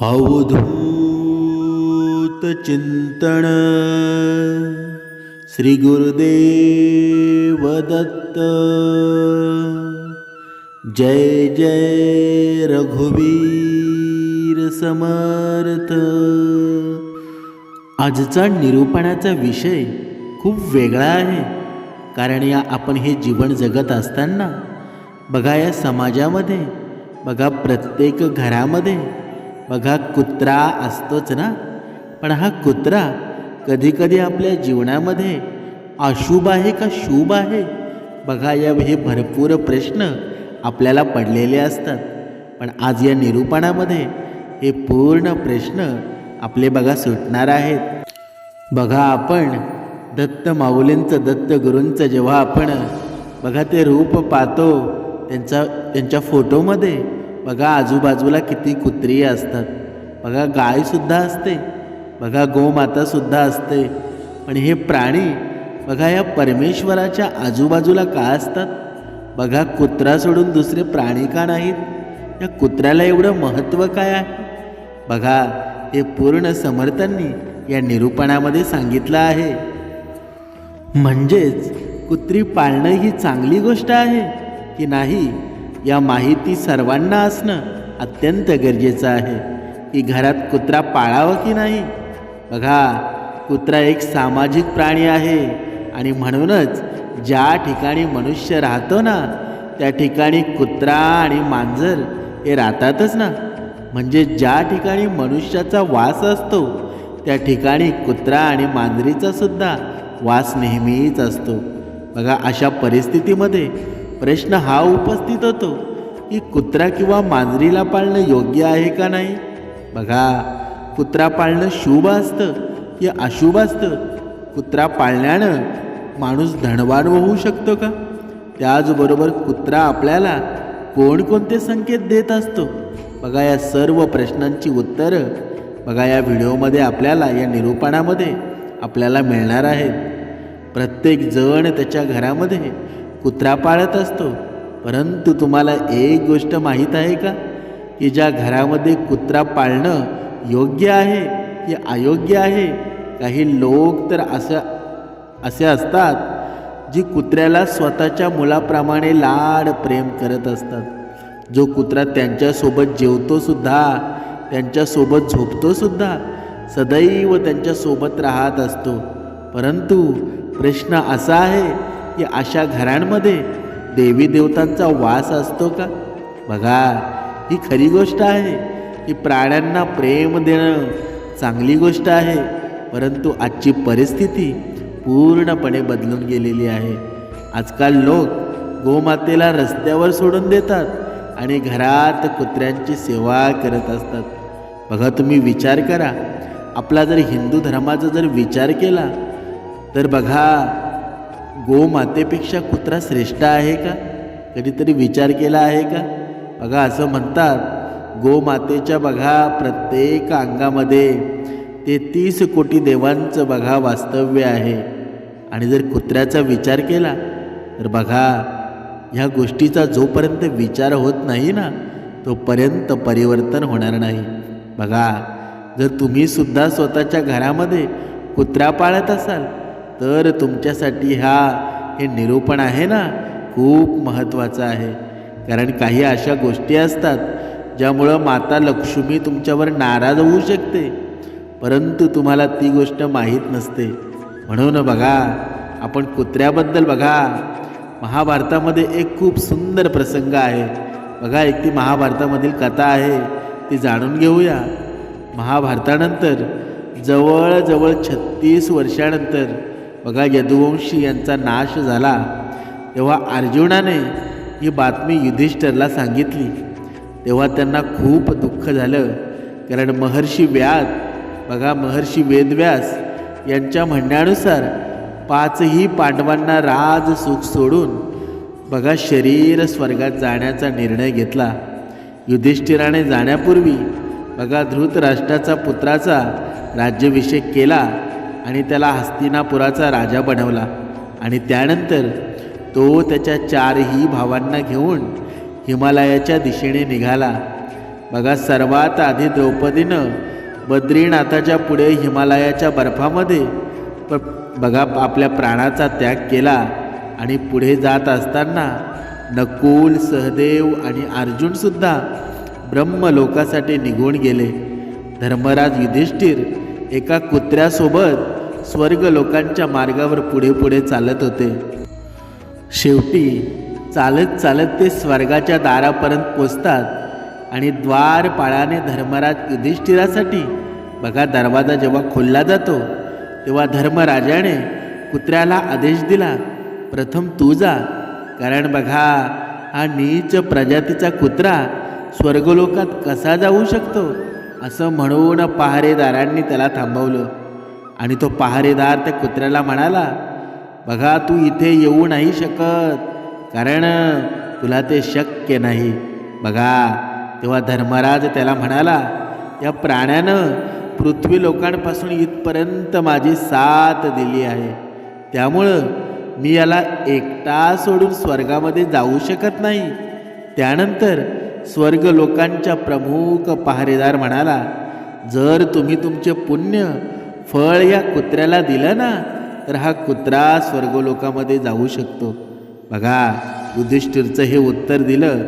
अवधूत चिंतन। श्री गुरुदेव दत्त। जय जय रघुवीर समर्थ। आजचा निरूपणाचा विषय खूप वेगळा आहे कारण या आपण हे जीवन जगत असताना बघा या समाजामध्ये बघा प्रत्येक घरामध्ये बघा कुत्रा असतोच ना? पण हा कुत्रा कधीकधी आपल्या जीवनामध्ये अशुभ आहे का शुभ आहे? बघा या हे भरपूर प्रश्न आपल्याला पडलेले असतात. पण आज या निरूपणामध्ये हे पूर्ण प्रश्न आपले बघा सुटणार आहेत. बघा आपण दत्त माऊलींचं दत्तगुरूंचं जेव्हा आपण बघा ते रूप पाहतो त्यांचा त्यांच्या फोटोमध्ये बघा आजूबाजूला किती कुत्री असतात. बघा गायसुद्धा असते. बघा गोमातासुद्धा असते. पण हे प्राणी बघा या परमेश्वराच्या आजूबाजूला का असतात? बघा कुत्रा सोडून दुसरे प्राणी का नाहीत? या कुत्र्याला एवढं महत्त्व काय आहे? बघा हे पूर्ण समर्थांनी या निरूपणामध्ये सांगितलं आहे. म्हणजेच कुत्री पाळणं ही चांगली गोष्ट आहे की नाही? या माहिती सर्वांना असणं अत्यंत गरजेचं आहे. की घरात कुत्रा पाळावा की नाही? बघा कुत्रा एक सामाजिक प्राणी आहे आणि म्हणूनच ज्या ठिकाणी मनुष्य राहतो ना त्या ठिकाणी कुत्रा आणि मांजर हे राहतातच ना. म्हणजे ज्या ठिकाणी मनुष्याचा वास असतो त्या ठिकाणी कुत्रा आणि मांजरीचा सुद्धा वास नेहमीच असतो. बघा अशा परिस्थितीमध्ये प्रश्न हा उपस्थित होतो की कुत्रा किंवा मांजरीला पाळणं योग्य आहे का नाही? बघा कुत्रा पाळणं शुभ असतं की अशुभ असतं? कुत्रा पाळण्यानं माणूस धनवान होऊ शकतो का? त्याचबरोबर कुत्रा आपल्याला कोणकोणते संकेत देत असतो? बघा या सर्व प्रश्नांची उत्तरं बघा या व्हिडिओमध्ये आपल्याला या निरूपणामध्ये आपल्याला मिळणार आहेत. प्रत्येक जण त्याच्या घरामध्ये कुत्रा पाळत असतो. परंतु तुम्हाला एक गोष्ट माहीत आहे का? की ज्या घरामध्ये कुत्रा पाळणं योग्य आहे की अयोग्य आहे? काही लोक तर असं असे असतात जी कुत्र्याला स्वतःच्या मुलाप्रमाणे लाड प्रेम करत असतात. जो कुत्रा त्यांच्यासोबत जेवतोसुद्धा त्यांच्यासोबत झोपतोसुद्धा सदैव त्यांच्यासोबत राहत असतो. परंतु प्रश्न असा आहे की अशा घरांमध्ये देवी देवतांचा वास असतो का? बघा ही खरी गोष्ट आहे की प्राण्यांना प्रेम देणं चांगली गोष्ट आहे परंतु आजची परिस्थिती पूर्णपणे बदलून गेलेली आहे. आजकाल लोक गोमातेला रस्त्यावर सोडून देतात आणि घरात कुत्र्यांची सेवा करत असतात. बघा तुम्ही विचार करा. आपला जर हिंदू धर्माचा जर विचार केला तर बघा गोमातेपेक्षा कुत्रा श्रेष्ठ आहे का? कधीतरी विचार केला आहे का? बघा असं म्हणतात गोमातेच्या बघा प्रत्येक अंगामध्ये ते तीस कोटी देवांचं बघा वास्तव्य आहे. आणि जर कुत्र्याचा विचार केला तर बघा ह्या गोष्टीचा जोपर्यंत विचार होत नाही ना तोपर्यंत परिवर्तन होणार नाही. बघा जर तुम्ही सुद्धा स्वतःच्या घरामध्ये कुत्रा पाळत असाल तर तुमच्यासाठी हा हे निरूपण आहे ना खूप महत्त्वाचं आहे. कारण काही अशा गोष्टी असतात ज्यामुळं माता लक्ष्मी तुमच्यावर नाराज होऊ शकते. परंतु तुम्हाला ती गोष्ट माहीत नसते. म्हणून बघा आपण कुत्र्याबद्दल बघा. महाभारतामध्ये एक खूप सुंदर प्रसंग आहे. बघा एक ती महाभारतामधील कथा आहे ती जाणून घेऊया. महाभारतानंतर जवळजवळ छत्तीस वर्षानंतर बघा यदुवंशी यांचा नाश झाला तेव्हा अर्जुनाने ही बातमी युधिष्ठरला सांगितली. तेव्हा त्यांना खूप दुःख झालं कारण महर्षी व्याद बघा महर्षी वेदव्यास यांच्या म्हणण्यानुसार पाचही पांडवांना राज सुख सोडून बघा शरीर स्वर्गात जाण्याचा निर्णय घेतला. युधिष्ठिराने जाण्यापूर्वी बघा धृतराष्ट्राचा पुत्राचा राज्याभिषेक केला. आणि त्याला हस्तिनापुराचा राजा बनवला. आणि त्यानंतर तो त्याच्या चारही भावांना घेऊन हिमालयाच्या दिशेने निघाला. बघा सर्वात आधी द्रौपदीनं बद्रीनाथाच्या पुढे हिमालयाच्या बर्फामध्ये प बघा आपल्या प्राणाचा त्याग केला आणि पुढे जात असताना नकुल सहदेव आणि अर्जुनसुद्धा ब्रह्मलोकासाठी निघून गेले. धर्मराज युधिष्ठिर एका कुत्र्यासोबत स्वर्ग लोकांच्या मार्गावर पुढे पुढे चालत होते. शेवटी चालत चालत ते स्वर्गाच्या दारापर्यंत पोचतात आणि द्वारपाळाने धर्मराज युधिष्ठिरासाठी बघा दरवाजा जेव्हा खोलला जातो तेव्हा धर्मराजाने कुत्र्याला आदेश दिला प्रथम तू जा कारण बघा हा नीच प्रजातीचा कुत्रा स्वर्गलोकात कसा जाऊ शकतो? असं म्हणून पहारेदारांनी त्याला थांबवलं. आणि तो पहारेदार त्या कुत्र्याला म्हणाला बघा तू इथे येऊ नाही शकत कारण तुला ते शक्य नाही. बघा तेव्हा धर्मराज त्याला म्हणाला या प्राण्यानं पृथ्वी लोकांपासून इथपर्यंत माझी साथ दिली आहे. त्यामुळं मी याला एकटा सोडून स्वर्गामध्ये जाऊ शकत नाही. त्यानंतर स्वर्ग लोकांच्या प्रमुख पहारेदार म्हणाला जर तुम्ही तुमचे पुण्य फळ या कुत्र्याला दिलं ना तर हा कुत्रा स्वर्गलोकामध्ये जाऊ शकतो. बघा युधिष्ठिरचं हे उत्तर दिलं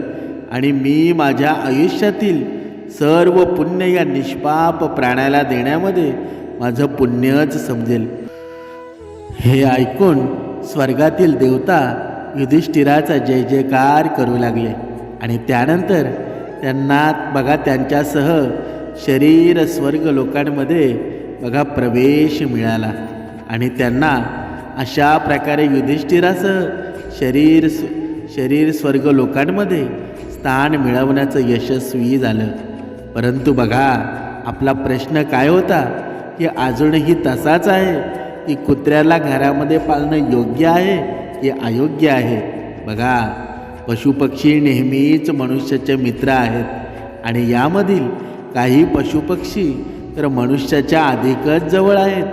आणि मी माझ्या आयुष्यातील सर्व पुण्य या निष्पाप प्राण्याला देण्यामध्ये माझं पुण्यच समजेल. हे ऐकून स्वर्गातील देवता युधिष्ठिराचा जय जयकार करू लागले. आणि त्यानंतर त्यांना बघा त्यांच्यासह शरीर स्वर्ग लोकांमध्ये बघा प्रवेश मिळाला. आणि त्यांना अशा प्रकारे युधिष्ठिरासह शरीर शरीर स्वर्ग लोकांमध्ये स्थान मिळवण्याचं यशस्वी झालं. परंतु बघा आपला प्रश्न काय होता? की अजूनही तसाच आहे? की कुत्र्याला घरामध्ये पाळणं योग्य आहे? की अयोग्य आहे? बघा पशुपक्षी नेहमीच मनुष्याचे मित्र आहेत. आणि यामधील काही पशुपक्षी तर मनुष्याच्या अधिकच जवळ आहेत.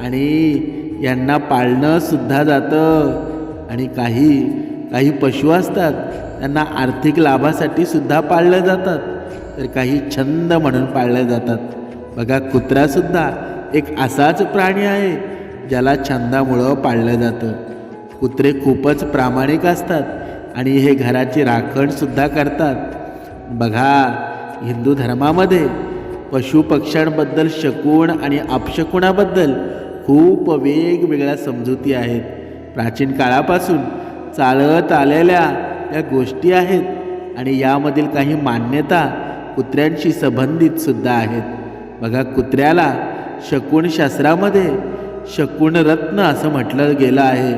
आणि यांना पाळणंसुद्धा जातं. आणि काही काही पशु असतात त्यांना आर्थिक लाभासाठी सुद्धा पाळलं जातात. तर काही छंद म्हणून पाळले जातात. बघा कुत्रासुद्धा एक असाच प्राणी आहे ज्याला छंदामुळं पाळलं जातं. कुत्रे खूपच प्रामाणिक असतात आणि हे घराची राखणसुद्धा करतात. बघा हिंदू धर्मामध्ये पशुपक्ष्यांबद्दल शकुण आणि अपशकुणाबद्दल खूप वेगवेगळ्या समजुती आहेत. प्राचीन काळापासून चालत आलेल्या या गोष्टी आहेत आणि यामधील काही मान्यता कुत्र्यांशी संबंधित सुद्धा आहेत. बघा कुत्र्याला शकुणशास्त्रामध्ये शास्त्रामध्ये रत्न असं म्हटलं गेलं आहे.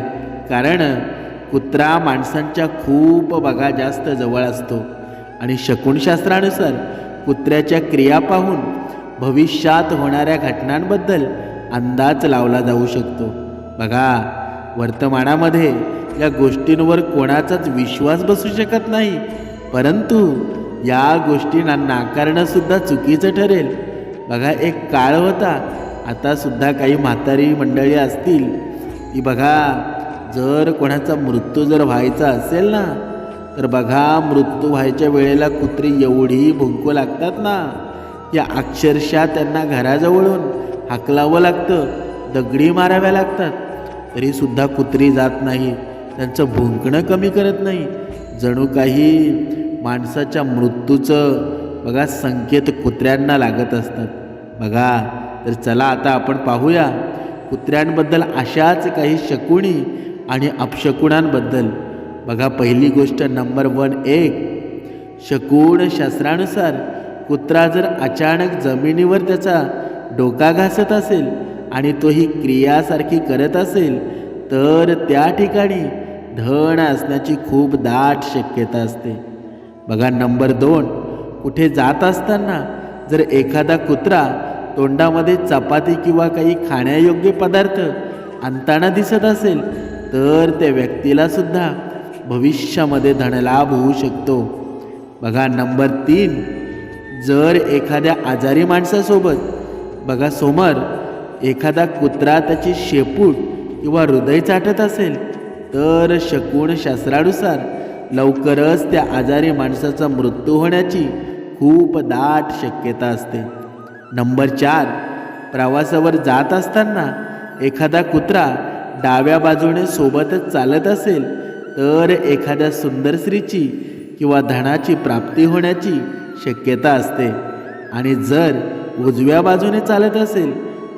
कारण कुत्रा माणसांच्या खूप बघा जास्त जवळ असतो. आणि शकुणशास्त्रानुसार कुत्र्याच्या क्रिया पाहून भविष्यात होणाऱ्या घटनांबद्दल अंदाज लावला जाऊ शकतो. बघा वर्तमानामध्ये या गोष्टींवर कोणाचाच विश्वास बसू शकत नाही परंतु या गोष्टींना नाकारणंसुद्धा चुकीचं ठरेल. बघा एक काळ होता आतासुद्धा काही म्हातारी मंडळी असतील की बघा जर कोणाचा मृत्यू जर व्हायचा असेल ना तर बघा मृत्यू व्हायच्या वेळेला कुत्री एवढी भुंकू लागतात ना? या अक्षरशः त्यांना घराजवळून हाकलावं लागतं दगडी माराव्या लागतात. तरीसुद्धा कुत्री जात नाही त्यांचं भुंकणं कमी करत नाही. जणू काही माणसाच्या मृत्यूचं बघा संकेत कुत्र्यांना लागत असतात. बघा तर चला आता आपण पाहूया कुत्र्यांबद्दल अशाच काही शकुणी आणि अपशकुणांबद्दल बघा पहिली गोष्ट नंबर वन एक. शकून शास्त्रानुसार कुत्रा जर अचानक जमिनीवर त्याचा डोका घासत असेल आणि तो ही क्रियासारखी करत असेल तर त्या ठिकाणी धन असण्याची खूप दाट शक्यता असते. बघा नंबर दोन. कुठे जात असताना जर एखादा कुत्रा तोंडामध्ये चपाती किंवा काही खाण्यायोग्य पदार्थ आणताना दिसत असेल तर त्या व्यक्तीला सुद्धा भविष्यामध्ये धनलाभ होऊ शकतो. बघा नंबर तीन. जर एखाद्या आजारी माणसासोबत बघा समोर एखादा कुत्रा त्याची शेपूट किंवा हृदय चाटत असेल तर शकून शास्त्रानुसार लवकरच त्या आजारी माणसाचा मृत्यू होण्याची खूप दाट शक्यता असते. नंबर चार. प्रवासावर जात असताना एखादा कुत्रा डाव्या बाजूने सोबतच चालत असेल तर एखाद्या सुंदर स्त्रीची किंवा धनाची प्राप्ती होण्याची शक्यता असते. आणि जर उजव्या बाजूने चालत असेल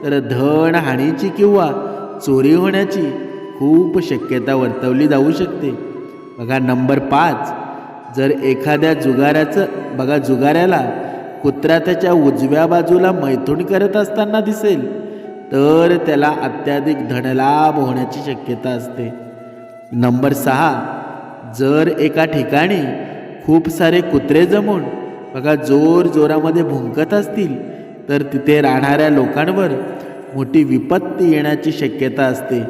तर धन हानीची किंवा चोरी होण्याची खूप शक्यता वर्तवली जाऊ शकते. बघा नंबर पाच. जर एखाद्या जुगाऱ्याचं बघा जुगाऱ्याला कुत्रा त्याच्या उजव्या बाजूला मैथून करत असताना दिसेल तर त्याला अत्याधिक धनलाभ होण्याची शक्यता असते. नंबर सहा जर एका ठिकाणी खूप सारे कुत्रे जमून बघा जोर जोरामध्ये भुंकत असतील तर तिथे राहणाऱ्या लोकांवर मोठी विपत्ती येण्याची शक्यता असते.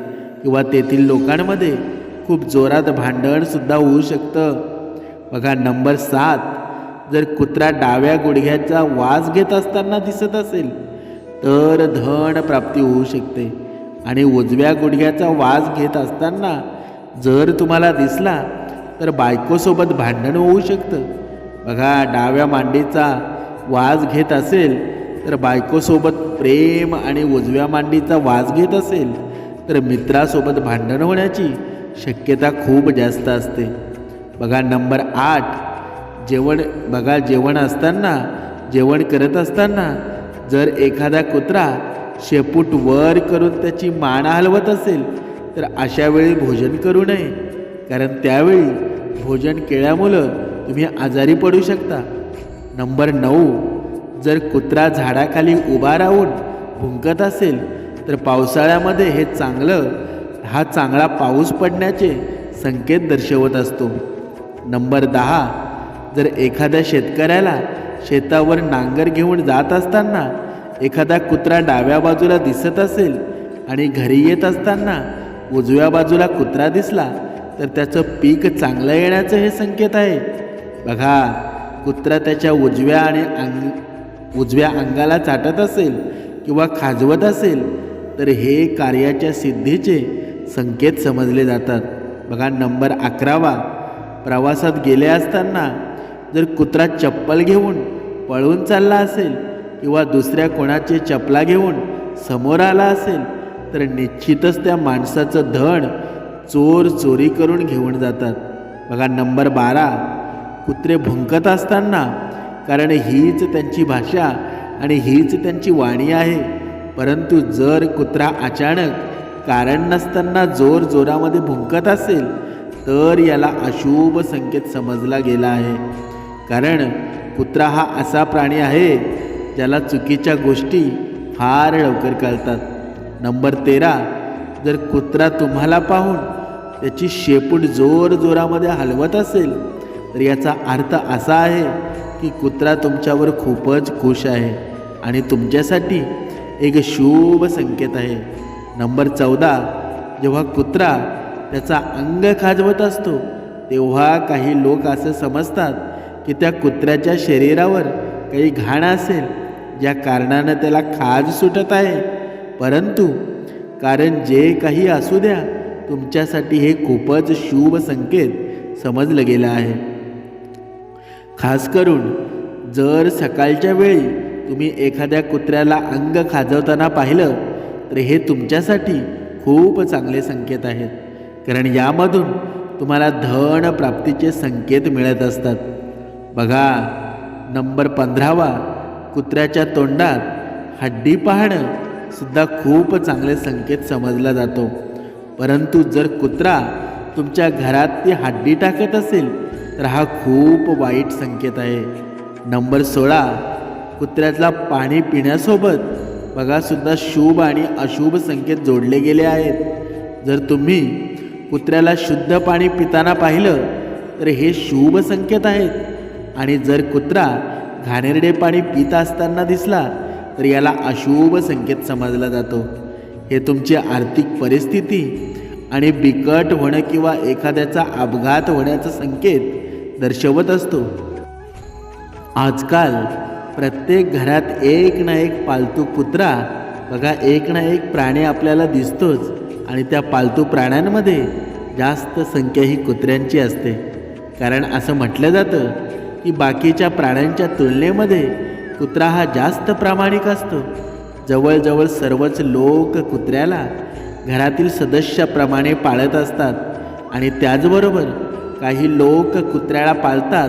किंवा तेथील लोकांमध्ये खूप जोरात भांडणसुद्धा होऊ शकतं. बघा नंबर सात जर कुत्रा डाव्या गुडघ्याचा वास घेत असताना दिसत असेल तर धन प्राप्ती होऊ शकते. आणि उजव्या गुडघ्याचा वास घेत असताना जर तुम्हाला दिसला तर बायकोसोबत भांडण होऊ शकतं. बघा डाव्या मांडीचा वाज घेत असेल तर बायकोसोबत प्रेम आणि उजव्या मांडीचा वाज घेत असेल तर मित्रासोबत भांडण होण्याची शक्यता खूप जास्त असते. बघा नंबर आठ जेवण बघा जेवण असताना जेवण करत असताना जर एखादा कुत्रा शेपूट वर करून त्याची मान हलवत असेल तर अशा वेळी भोजन करू नये. कारण त्यावेळी भोजन केल्यामुळं तुम्ही आजारी पडू शकता. नंबर नऊ जर कुत्रा झाडाखाली उभा राहून भुंकत असेल तर पावसाळ्यामध्ये हे चांगलं हा चांगला पाऊस पडण्याचे संकेत दर्शवत असतो. नंबर दहा जर एखाद्या शेतकऱ्याला शेतावर नांगर घेऊन जात असताना एखादा कुत्रा डाव्या बाजूला दिसत असेल आणि घरी येत असताना उजव्या बाजूला कुत्रा दिसला तर त्याचं पीक चांगलं येण्याचं हे संकेत आहे. बघा कुत्रा त्याच्या उजव्या आणि अंग उजव्या अंगाला चाटत असेल किंवा खाजवत असेल तर हे कार्याच्या सिद्धीचे संकेत समजले जातात. बघा नंबर अकरावा. प्रवासात गेले असताना जर कुत्रा चप्पल घेऊन पळून चालला असेल किंवा दुसऱ्या कोणाचे चपला घेऊन समोर आला असेल तर निश्चितच त्या माणसाचं धन चोर चोरी करून घेऊन जातात. बघा नंबर बारा. कुत्रे भुंकत असताना कारण हीच त्यांची भाषा आणि हीच त्यांची वाणी आहे. परंतु जर कुत्रा अचानक कारण नसताना जोर जोरामध्ये भुंकत असेल तर याला अशुभ संकेत समजला गेला आहे. कारण कुत्रा हा असा प्राणी आहे ज्याला चुकीच्या गोष्टी फार लवकर कळतात. नंबर तेरा. जर कुत्रा तुम्हाला पाहून त्याची शेपूट जोर जोरामध्ये हलवत असेल तर याचा अर्थ असा आहे की कुत्रा तुमच्यावर खूपच खुश आहे आणि तुमच्यासाठी एक शुभ संकेत आहे. नंबर चौदा. जेव्हा कुत्रा त्याचा अंग खाजवत असतो तेव्हा काही लोक असं समजतात की त्या कुत्र्याच्या शरीरावर काही घाण असेल ज्या कारणानं त्याला खाज सुटत आहे. परंतु कारण जे काही असू द्या तुमच्यासाठी हे खूपच शुभ संकेत समजलं गेलं आहे. खास करून जर सकाळच्या वेळी तुम्ही एखाद्या कुत्र्याला अंग खाजवताना पाहिलं तर हे तुमच्यासाठी खूप चांगले संकेत आहेत. कारण यामधून तुम्हाला धन प्राप्तीचे संकेत मिळत असतात. बघा नंबर पंधरावा कुत्र्याच्या तोंडात हड्डी पाहणं सुद्धा खूप चांगले संकेत समजला जातो. परंतु जर कुत्रा तुमच्या घरात ती हड्डी टाकत असेल तर हा खूप वाईट संकेत आहे. नंबर सोळा कुत्र्यातला पाणी पिण्यासोबत बघासुद्धा शुभ आणि अशुभ संकेत जोडले गेले आहेत. जर तुम्ही कुत्र्याला शुद्ध पाणी पिताना पाहिलं तर हे शुभ संकेत आहेत. आणि जर कुत्रा घाणेरडे पाणी पित असताना दिसला तर याला अशुभ संकेत समजला जातो. हे तुमची आर्थिक परिस्थिती आणि बिकट होणं किंवा एखाद्याचा अपघात होण्याचा संकेत दर्शवत असतो. आजकाल प्रत्येक घरात एक ना एक पालतू कुत्रा बघा एक ना एक प्राणी आपल्याला दिसतोच आणि त्या पालतू प्राण्यांमध्ये जास्त संख्या ही कुत्र्यांची असते. कारण असं म्हटलं जातं की बाकीच्या प्राण्यांच्या तुलनेमध्ये कुत्रा हा जास्त प्रामाणिक असतो. जवळजवळ सर्वच लोक कुत्र्याला घरातील सदस्याप्रमाणे पाळत असतात. आणि त्याचबरोबर काही लोक कुत्र्याला पाळतात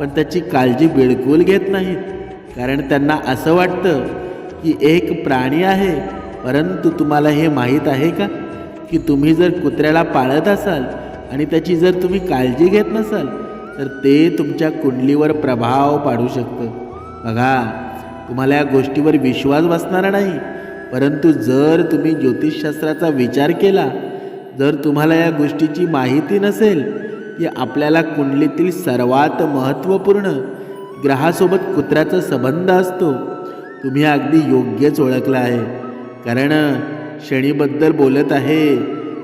पण त्याची काळजी बिलकुल घेत नाहीत. कारण त्यांना असं वाटतं की एक प्राणी आहे. परंतु तुम्हाला हे माहीत आहे का? की तुम्ही जर कुत्र्याला पाळत असाल आणि त्याची जर तुम्ही काळजी घेत नसाल तर ते तुमच्या कुंडलीवर प्रभाव पाडू शकतं. बघा तुम्हाला या गोष्टीवर विश्वास बसणारा नाही. परंतु जर तुम्ही ज्योतिषशास्त्राचा विचार केला जर तुम्हाला या गोष्टीची माहिती नसेल की आपल्याला कुंडलीतील सर्वात महत्त्वपूर्ण ग्रहासोबत कुत्र्याचा संबंध असतो तुम्ही अगदी योग्यच ओळखला आहे. कारण शनीबद्दल बोलत आहे.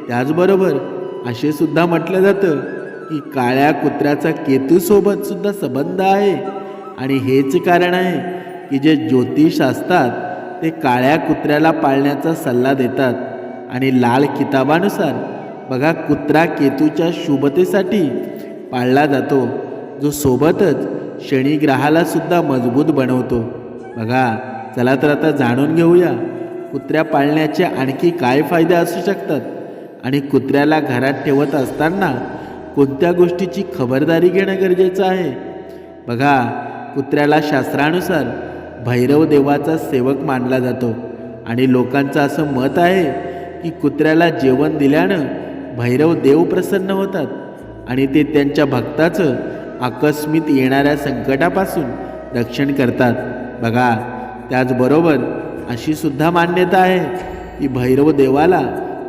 त्याचबरोबर असे सुद्धा म्हटलं जातं की काळ्या कुत्र्याचा केतूसोबत सुद्धा संबंध आहे. आणि हेच कारण आहे की जे ज्योतिष असतात ते काळ्या कुत्र्याला पाळण्याचा सल्ला देतात. आणि लाल किताबानुसार बघा कुत्रा केतूच्या शुभतेसाठी पाळला जातो जो सोबतच शनिग्रहालासुद्धा मजबूत बनवतो. बघा चला तर आता जाणून घेऊया कुत्र्या पाळण्याचे आणखी काय फायदे असू शकतात? आणि कुत्र्याला घरात ठेवत असताना कोणत्या गोष्टीची खबरदारी घेणं गरजेचं आहे? बघा कुत्र्याला शास्त्रानुसार भैरव देवाचा सेवक मानला जातो. आणि लोकांचं असं मत आहे की कुत्र्याला जेवण दिल्यानं भैरव देव प्रसन्न होतात आणि ते त्यांच्या भक्ताचं आकस्मित येणाऱ्या संकटापासून रक्षण करतात. बघा त्याचबरोबर अशी सुद्धा मान्यता आहे की भैरव देवाला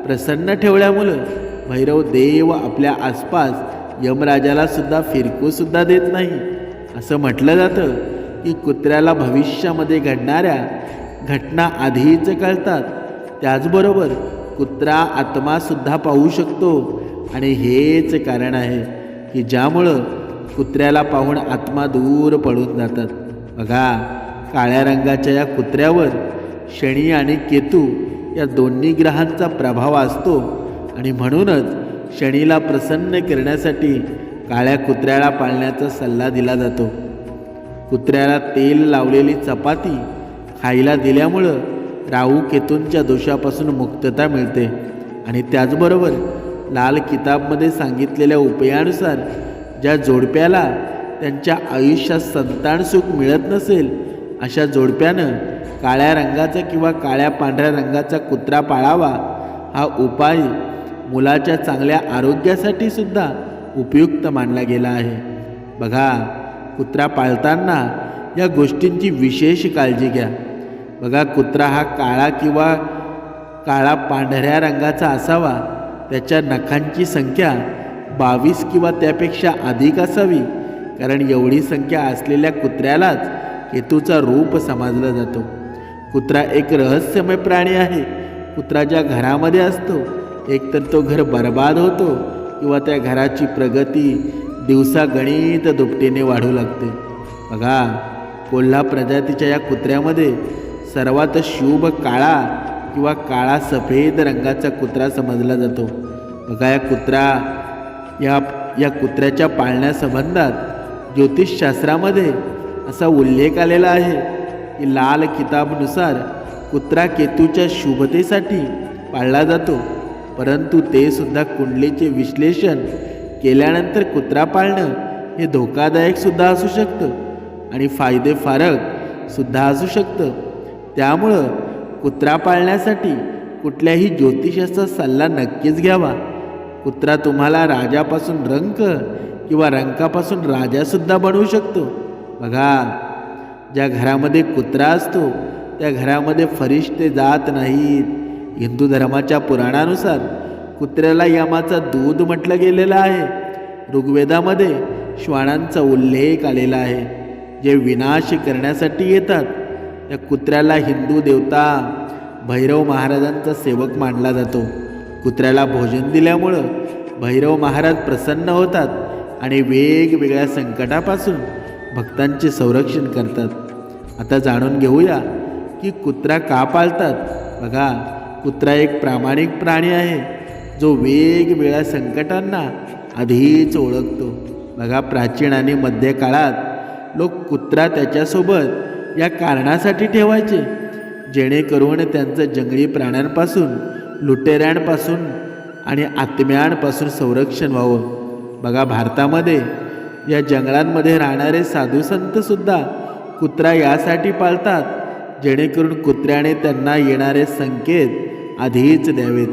प्रसन्न ठेवल्यामुळं भैरव देव आपल्या आसपास यमराजाला सुद्धा फिरकूसुद्धा देत नाही. असं म्हटलं जातं की कुत्र्याला भविष्यामध्ये घडणाऱ्या घटना आधीच कळतात. त्याचबरोबर कुत्रा आत्मासुद्धा पाहू शकतो. आणि हेच कारण आहे की ज्यामुळं कुत्र्याला पाहून आत्मा दूर पळून जातात. बघा काळ्या रंगाच्या या कुत्र्यावर शनी आणि केतू या दोन्ही ग्रहांचा प्रभाव असतो. आणि म्हणूनच शनीला प्रसन्न करण्यासाठी काळ्या कुत्र्याला पाळण्याचा सल्ला दिला जातो. कुत्र्याला तेल लावलेली चपाती खायला दिल्यामुळं राहू केतूंच्या दोषापासून मुक्तता मिळते. आणि त्याचबरोबर लाल किताबमध्ये सांगितलेल्या उपायानुसार ज्या जोडप्याला त्यांच्या आयुष्यात संतान सुख मिळत नसेल अशा जोडप्यानं काळ्या रंगाचा किंवा काळ्या पांढऱ्या रंगाचा कुत्रा पाळावा हा उपाय मुलाच्या चांगल्या आरोग्यासाठी सुद्धा उपयुक्त मानला गेला आहे. बघा कुत्रा पाळताना या गोष्टींची विशेष काळजी घ्या. बघा कुत्रा हा काळा किंवा काळा पांढऱ्या रंगाचा असावा. त्याच्या नखांची संख्या बावीस किंवा त्यापेक्षा अधिक असावी. कारण एवढी संख्या असलेल्या कुत्र्यालाच केतूचा रूप समजला जातो. कुत्रा एक रहस्यमय प्राणी आहे. कुत्रा ज्या घरामध्ये असतो एकतर तो घर बर्बाद होतो किंवा त्या घराची प्रगती दिवसागणित दुपटीने वाढू लागते. बघा कोल्हा प्रजातीच्या या कुत्र्यामध्ये सर्वात शुभ काळा किंवा काळा सफेद रंगाचा कुत्रा समजला जातो. बघा या कुत्रा या या कुत्र्याच्या पाळण्यासंबंधात ज्योतिषशास्त्रामध्ये असा उल्लेख आलेला आहे की लाल किताबनुसार कुत्रा केतूच्या शुभतेसाठी पाळला जातो. परंतु ते सुद्धा कुंडलीचे विश्लेषण केल्यानंतर कुत्रा पाळणं हे धोकादायक सुद्धा असू शकतं आणि फायदे फारक सुद्धा असू शकतं. त्यामुळं कुत्रा पाळण्यासाठी कुठल्याही ज्योतिषाचा सल्ला नक्कीच घ्यावा. कुत्रा तुम्हाला राजापासून रंक किंवा रंकापासून राजासुद्धा बनवू शकतो. बघा ज्या घरामध्ये कुत्रा असतो त्या घरामध्ये फरिश्ते जात नाहीत. हिंदू धर्माच्या पुराणानुसार कुत्र्याला यमाचा दूध म्हटलं गेलेलं आहे. ऋग्वेदामध्ये श्वानांचा उल्लेख आलेला आहे. जे विनाश करण्यासाठी येतात त्या कुत्र्याला हिंदू देवता भैरव महाराजांचा सेवक मानला जातो. कुत्र्याला भोजन दिल्यामुळं भैरव महाराज प्रसन्न होतात आणि वेगवेगळ्या संकटापासून भक्तांचे संरक्षण करतात. आता जाणून घेऊया की कुत्रा का पाळतात. बघा. कुत्रा एक प्रामाणिक प्राणी आहे जो वेगवेगळ्या संकटांना आधीच ओळखतो. बघा प्राचीन आणि मध्यकाळात लोक कुत्रा त्याच्यासोबत या कारणासाठी ठेवायचे जेणेकरून त्यांचं जंगली प्राण्यांपासून लुटेऱ्यांपासून आणि आत्म्यांपासून संरक्षण व्हावं. बघा भारतामध्ये या जंगलांमध्ये राहणारे साधू संतसुद्धा कुत्रा यासाठी पाळतात जेणेकरून कुत्र्याने त्यांना येणारे संकेत आधीच द्यावेत.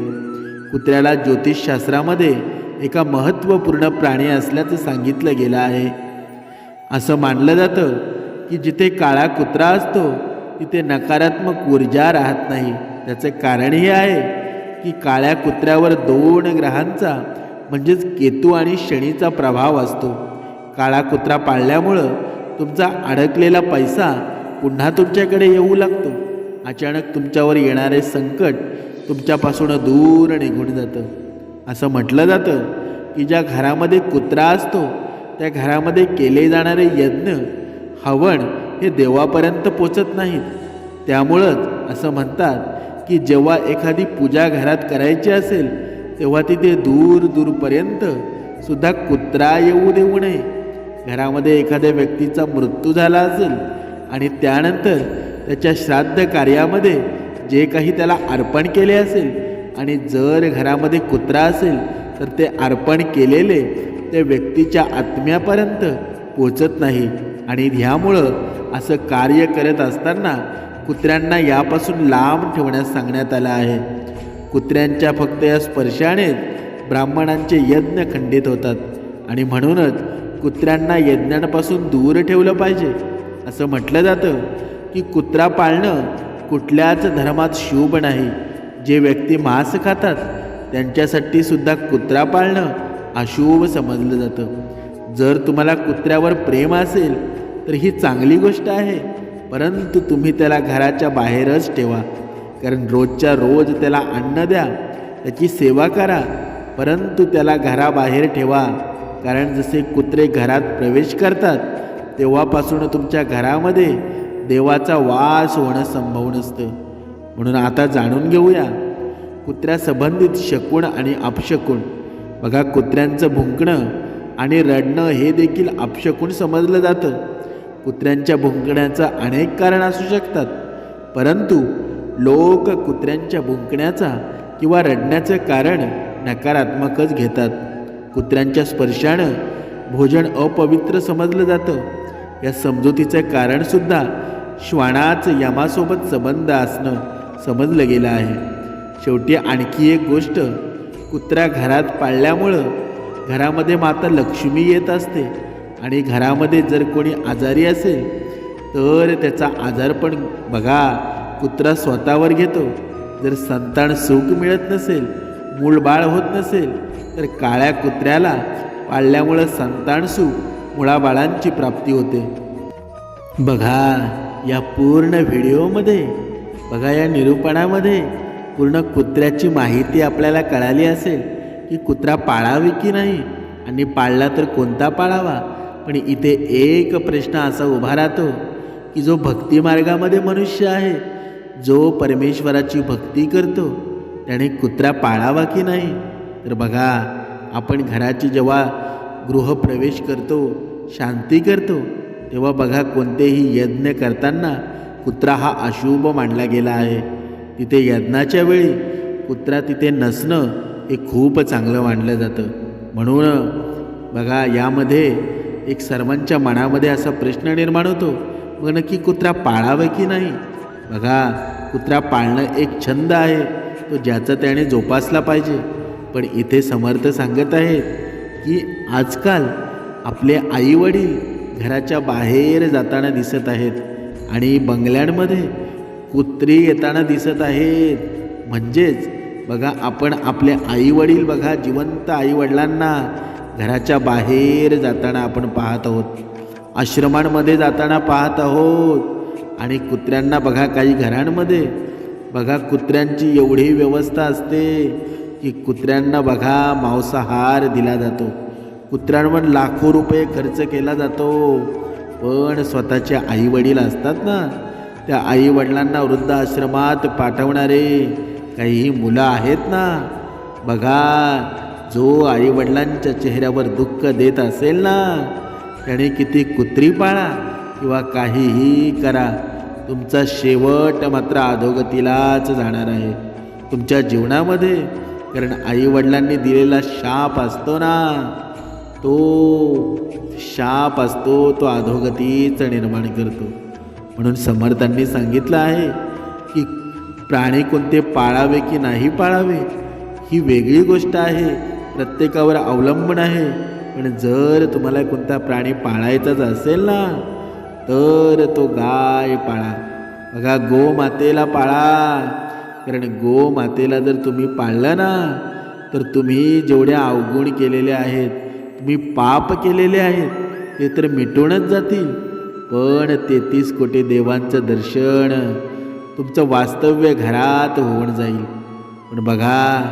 कुत्र्याला ज्योतिषशास्त्रामध्ये एका महत्त्वपूर्ण प्राणी असल्याचं सांगितलं गेलं आहे. असं मानलं जातं की जिथे काळा कुत्रा असतो तिथे नकारात्मक ऊर्जा राहत नाही. त्याचं कारण हे आहे की काळ्या कुत्र्यावर दोन ग्रहांचा म्हणजेच केतू आणि शनीचा प्रभाव असतो. काळा कुत्रा पाळल्यामुळं तुमचा अडकलेला पैसा पुन्हा तुमच्याकडे येऊ लागतो. अचानक तुमच्यावर येणारे संकट तुमच्यापासून दूर निघून जातं. असं म्हटलं जातं की ज्या घरामध्ये कुत्रा असतो त्या घरामध्ये केले जाणारे यज्ञ हवण हे देवापर्यंत पोचत नाहीत. त्यामुळंच असं म्हणतात की जेव्हा एखादी पूजा घरात करायची असेल तेव्हा तिथे दूर दूरपर्यंत सुद्धा कुत्रा येऊ देऊ नये. घरामध्ये एखाद्या व्यक्तीचा मृत्यू झाला असेल आणि त्यानंतर त्याच्या श्राद्ध कार्यामध्ये जे काही त्याला अर्पण केले असेल आणि जर घरामध्ये कुत्रा असेल तर ते अर्पण केलेले त्या व्यक्तीच्या आत्म्यापर्यंत पोचत नाही. आणि ह्यामुळं असं कार्य करत असताना कुत्र्यांना यापासून लांब ठेवण्यास सांगण्यात आलं आहे. कुत्र्यांच्या फक्त या स्पर्शानेच ब्राह्मणांचे यज्ञ खंडित होतात आणि म्हणूनच कुत्र्यांना यज्ञांपासून दूर ठेवलं पाहिजे. असं म्हटलं जातं की कुत्रा पाळणं कुठल्याच धर्मात शुभ नाही. जे व्यक्ती मांस खातात त्यांच्यासाठी सुद्धा कुत्रा पाळणं अशुभ समजलं जातं. जर तुम्हाला कुत्र्यावर प्रेम असेल तर ही चांगली गोष्ट आहे. परंतु तुम्ही त्याला घराच्या बाहेरच ठेवा. कारण रोजच्या रोज त्याला अन्न द्या त्याची सेवा करा. परंतु त्याला घराबाहेर ठेवा. कारण जसे कुत्रे घरात प्रवेश करतात तेव्हापासून तुमच्या घरामध्ये देवाचा वास होणं संभव नसतं. म्हणून आता जाणून घेऊया कुत्र्या संबंधित शकूण आणि अपशकुण. बघा कुत्र्यांचं भुंकणं आणि रडणं हे देखील अपशकुण समजलं जातं. कुत्र्यांच्या भुंकण्याचं अनेक कारण असू शकतात. परंतु लोक कुत्र्यांच्या भुंकण्याचा किंवा रडण्याचं कारण नकारात्मकच घेतात. कुत्र्यांच्या स्पर्शानं भोजन अपवित्र समजलं जातं. या समजुतीचं कारणसुद्धा श्वानाच यमासोबत संबंध असणं समजलं गेलं आहे. शेवटी आणखी एक गोष्ट कुत्रा घरात पाळल्यामुळं घरामध्ये माता लक्ष्मी येत असते आणि घरामध्ये जर कोणी आजारी असेल तर त्याचा आजार पण बघा कुत्रा स्वतःवर घेतो. जर संतान सुख मिळत नसेल मूळ बाळ होत नसेल तर काळ्या कुत्र्याला पाळल्यामुळं संतान सुख मुळाबाळांची प्राप्ती होते. बघा या पूर्ण व्हिडिओमध्ये बघा या निरूपणामध्ये पूर्ण कुत्र्याची माहिती आपल्याला कळाली असेल की कुत्रा पाळावी की नाही आणि पाळला तर कोणता पाळावा? पण इथे एक प्रश्न असा उभा राहतो की जो भक्तिमार्गामध्ये मनुष्य आहे जो परमेश्वराची भक्ती करतो त्याने कुत्रा पाळावा की नाही? तर बघा आपण घराची जेव्हा गृहप्रवेश करतो शांती करतो तेव्हा बघा कोणतेही यज्ञ करताना कुत्रा हा अशुभ मानला गेला आहे. तिथे यज्ञाच्या वेळी कुत्रा तिथे नसणं हे खूप चांगलं मानलं जातं. म्हणून बघा यामध्ये एक सर्वांच्या मनामध्ये असा प्रश्न निर्माण होतो मग नक्की कुत्रा पाळावं की नाही? बघा कुत्रा पाळणं एक छंद आहे तो ज्याचा त्याने जोपासला पाहिजे. पण इथे समर्थ सांगत आहेत की आजकाल आपले आईवडील घराच्या बाहेर जाताना दिसत आहेत आणि बंगल्यांमध्ये कुत्री येताना दिसत आहेत. म्हणजेच बघा आपण आपले आईवडील बघा जिवंत आईवडिलांना घराच्या बाहेर जाताना आपण पाहत आहोत. आश्रमांमध्ये जाताना पाहत आहोत. आणि कुत्र्यांना बघा काही घरांमध्ये बघा कुत्र्यांची एवढी व्यवस्था असते की कुत्र्यांना बघा मांसाहार दिला जातो. कुत्र्यांवर लाखो रुपये खर्च केला जातो. पण स्वतःचे आईवडील असतात ना त्या आईवडिलांना वृद्धाश्रमात पाठवणारे काही मुलं आहेत ना. बघा जो आईवडिलांच्या चेहऱ्यावर दुःख देत असेल ना त्याने किती कुत्री पाळा किंवा काहीही करा. तुमचा शेवट मात्र अधोगतीलाच जाणार आहे. तुमच्या जीवनामध्ये कारण आईवडिलांनी दिलेला शाप असतो ना. तो शाप असतो तो अधोगतीच निर्माण करतो. म्हणून समर्थांनी सांगितलं आहे की प्राणी कोणते पाळावे की नाही पाळावे ही वेगळी गोष्ट आहे प्रत्येकावर अवलंबून आहे. पण जर तुम्हाला कोणता प्राणी पाळायचाच असेल ना तर तो गाय पाळा. बघा गोमातेला पाळा. कारण गोमातेला जर तुम्ही पाळलं ना तर तुम्ही जेवढ्या अवगुण केलेले आहेत मी पाप केलेले आहेत ते तर मिटूनच जातील. पण तेहतीस कोटी देवांचं दर्शन तुमचं वास्तव्य घरात होऊन जाईल. पण बघा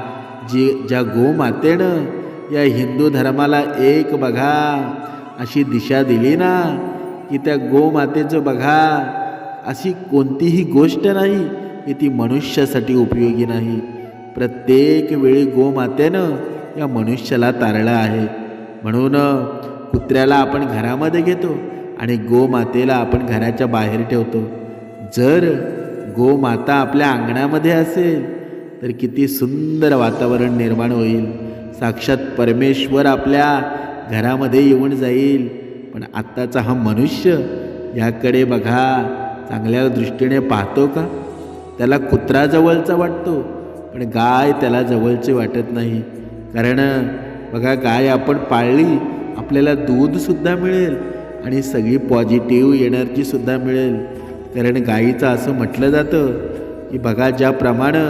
जी ज्या गोमातेनं या हिंदू धर्माला एक बघा अशी दिशा दिली ना की त्या गोमातेचं बघा अशी कोणतीही गोष्ट नाही की ती मनुष्यासाठी उपयोगी नाही. प्रत्येक वेळी गोमातेनं या मनुष्याला तारलं आहे. म्हणून कुत्र्याला आपण घरामध्ये घेतो आणि गोमातेला आपण घराच्या बाहेर ठेवतो. जर गोमाता आपल्या अंगणामध्ये असेल तर किती सुंदर वातावरण निर्माण होईल. साक्षात परमेश्वर आपल्या घरामध्ये येऊन जाईल. पण आत्ताचा हा मनुष्य याकडे बघा चांगल्या दृष्टीने पाहतो का? त्याला कुत्रा जवळचा वाटतो पण गाय त्याला जवळची वाटत नाही. कारण बघा गाय आपण पाळली आपल्याला दूधसुद्धा मिळेल आणि सगळी पॉझिटिव्ह एनर्जीसुद्धा मिळेल. कारण गायीचं असं म्हटलं जातं की बघा ज्याप्रमाणे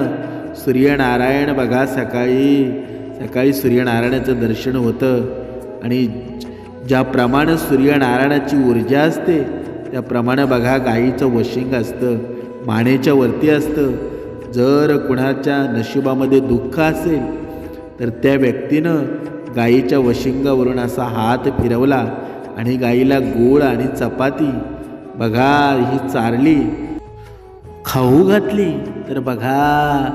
सूर्यनारायण बघा सकाळी सकाळी सूर्यनारायणाचं दर्शन होतं आणि ज्याप्रमाणे सूर्यनारायणाची ऊर्जा असते त्याप्रमाणे बघा गाईचं वशिंग असतं मानेच्या वरती असतं. जर कुणाच्या नशिबामध्ये दुःख असेल तर त्या व्यक्तीनं गाईच्या वशिंगावरून असा हात फिरवला आणि गाईला गोळ आणि चपाती. बघा ही चारली. खाऊ घातली. तर बघा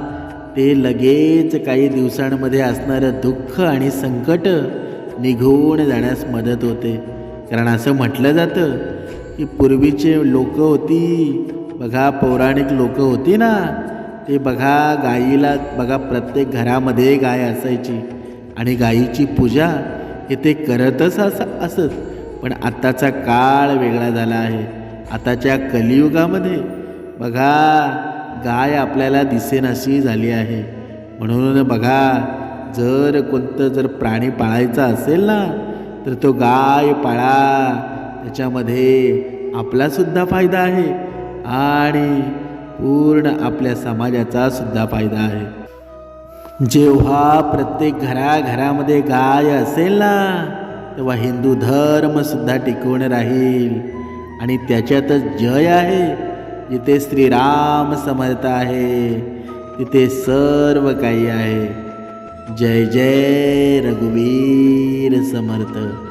ते लगेच काही दिवसांमध्ये असणारं दुःख आणि संकट निघून जाण्यास मदत होते. कारण असं म्हटलं जातं की पूर्वीचे लोक होती. बघा पौराणिक लोक होती ना. ते बघा गाईला बघा प्रत्येक घरामध्ये गाय असायची. आणि गायीची पूजा हे ते करतच असं असत. पण आत्ताचा काळ वेगळा झाला आहे. आताच्या कलियुगामध्ये बघा गाय आपल्याला दिसेनाशी झाली आहे. म्हणून बघा जर कोणतं जर प्राणी पाळायचा असेल ना तर तो गाय पाळा. त्याच्यामध्ये आपलासुद्धा फायदा आहे. आणि पूर्ण आपल्या समाजाचा सुद्धा फायदा आहे. जेव्हा प्रत्येक घराघरामध्ये गाय असेल ना तेव्हा हिंदू धर्मसुद्धा टिकून राहील. आणि त्याच्यातच जय आहे जिथे श्रीराम समर्थ आहे तिथे सर्व काही आहे. जय जय रघुवीर समर्थ.